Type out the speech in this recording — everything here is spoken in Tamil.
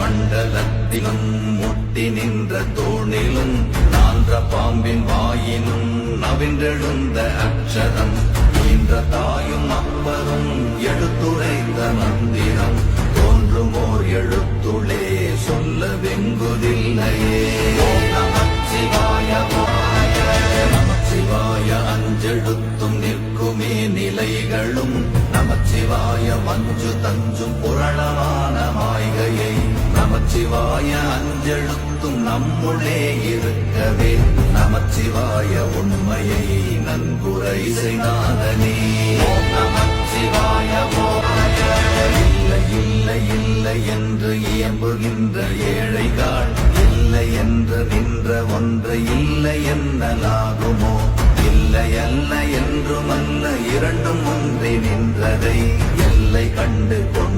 மண்டலத்திலும் முட்டி நின்ற தோணிலும் நான்ற பாம்பின் வாயினும் நவின்றெழுந்த அக்ஷரம். ஈன்ற தாயும் அப்பரும் எடுத்துரைத்த மந்திரம் தோன்றுமோர் எழுத்துளே சொல்ல வெங்குதில்லையே. ஓம் நமச்சிவாய நமச்சிவாய அஞ்செழுத்தும் நிற்குமே நிலைகளும் நமச்சிவாய மஞ்சு தஞ்சும் புரணமானமாய் நமச்சிவாய அஞ்செழுத்தும் நம்முள்ளே இருக்கவே. நமச்சிவாய உண்மையை நன்குரை செய்தாதனே நமச்சிவாய இல்லை இல்லை இல்லை என்று இயம்புகின்ற ஏழைகள். இல்லை என்று நின்ற ஒன்று இல்லை என்னலாகுமோ? இல்லை அல்ல என்றும் அல்ல இரண்டும் ஒன்றி நின்றதை. எல்லை கண்டு கொண்டு